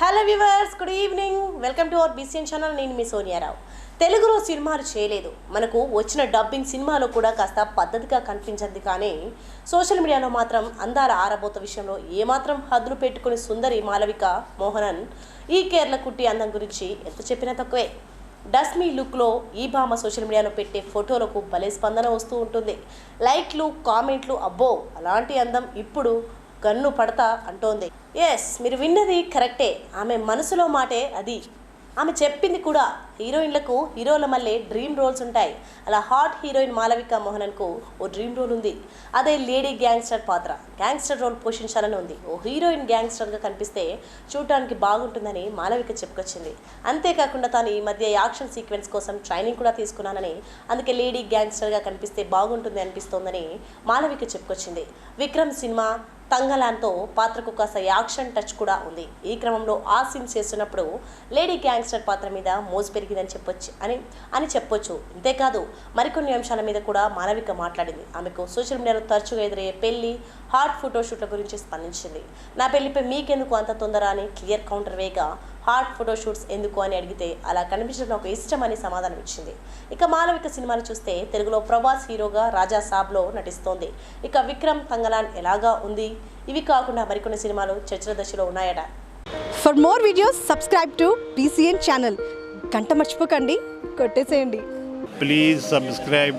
Hello viewers good evening welcome to our BCN channel నేను మీ సోనియారావు తెలుగులో సినిమాలు చేయలేదు. మనకు వచ్చిన డబ్బింగ్ సినిమాలో కూడా కాస్త పద్ధతిగా కనిపించింది కానీ సోషల్ మీడియాలో మాత్రం అందాల ఆరబోత విషయంలో ఏమాత్రం హద్దులు పెట్టుకుని సుందరి మాలవిక మోహనన్ ఈ కేరళ కుట్టి అందం గురించి ఎంత చెప్పినా తక్కువే. డస్మీ లుక్లో ఈ భామ సోషల్ మీడియాలో పెట్టే ఫోటోలకు భలే స్పందన వస్తూ ఉంటుంది. లైక్లు కామెంట్లు అబ్బో అలాంటి అందం ఇప్పుడు గన్ను పడతా అంటోంది. ఎస్ మీరు విన్నది కరెక్టే. ఆమె మనసులో మాటే అది. ఆమె చెప్పింది కూడా హీరోయిన్లకు హీరోల మళ్ళీ డ్రీమ్ రోల్స్ ఉంటాయి. అలా హాట్ హీరోయిన్ మాలవిక మోహనన్కు ఓ డ్రీమ్ రోల్ ఉంది. అదే లేడీ గ్యాంగ్స్టర్ పాత్ర. గ్యాంగ్స్టర్ రోల్ పోషించాలని ఉంది. ఓ హీరోయిన్ గ్యాంగ్స్టర్గా కనిపిస్తే చూడటానికి బాగుంటుందని మాలవిక చెప్పుకొచ్చింది. అంతేకాకుండా తాను ఈ మధ్య యాక్షన్ సీక్వెన్స్ కోసం ట్రైనింగ్ కూడా తీసుకున్నానని అందుకే లేడీ గ్యాంగ్స్టర్గా కనిపిస్తే బాగుంటుంది అనిపిస్తోందని మాలవిక చెప్పుకొచ్చింది. విక్రమ్ సినిమా తంగలాన్తో పాత్రకు కాస్త యాక్షన్ టచ్ కూడా ఉంది. ఈ క్రమంలో ఆ సీన్ చేస్తున్నప్పుడు లేడీ గ్యాంగ్స్టర్ పాత్ర మీద మోజు పెరిగిందని చెప్పొచ్చు అని అని చెప్పొచ్చు. ఇంతేకాదు మరికొన్ని అంశాల మీద కూడా మానవిక మాట్లాడింది. ఆమెకు సోషల్ మీడియాలో తరచుగా ఎదురయ్యే పెళ్ళి హాట్ ఫోటోషూట్ల గురించి స్పందించింది. నా పెళ్ళిపై మీకెందుకు అంత తొందర అని క్లియర్ కౌంటర్ వేగా హాట్ ఫోటోషూట్స్ ఎందుకు అని అడిగితే అలా కనిపించడం నాకు ఇష్టం అని సమాధానం ఇచ్చింది. ఇక మాలవిక సినిమాలు చూస్తే తెలుగులో ప్రభాస్ హీరోగా రాజా సాబ్లో నటిస్తోంది. ఇక విక్రమ్ తంగలాన్ ఎలాగా ఉంది? ఇవి కాకుండా మరికొన్ని సినిమాలు చర్చల దశలో ఉన్నాయట. For more videos subscribe to BCN channel గంట మర్చిపోకండి. కొట్టేసేయండి. Please subscribe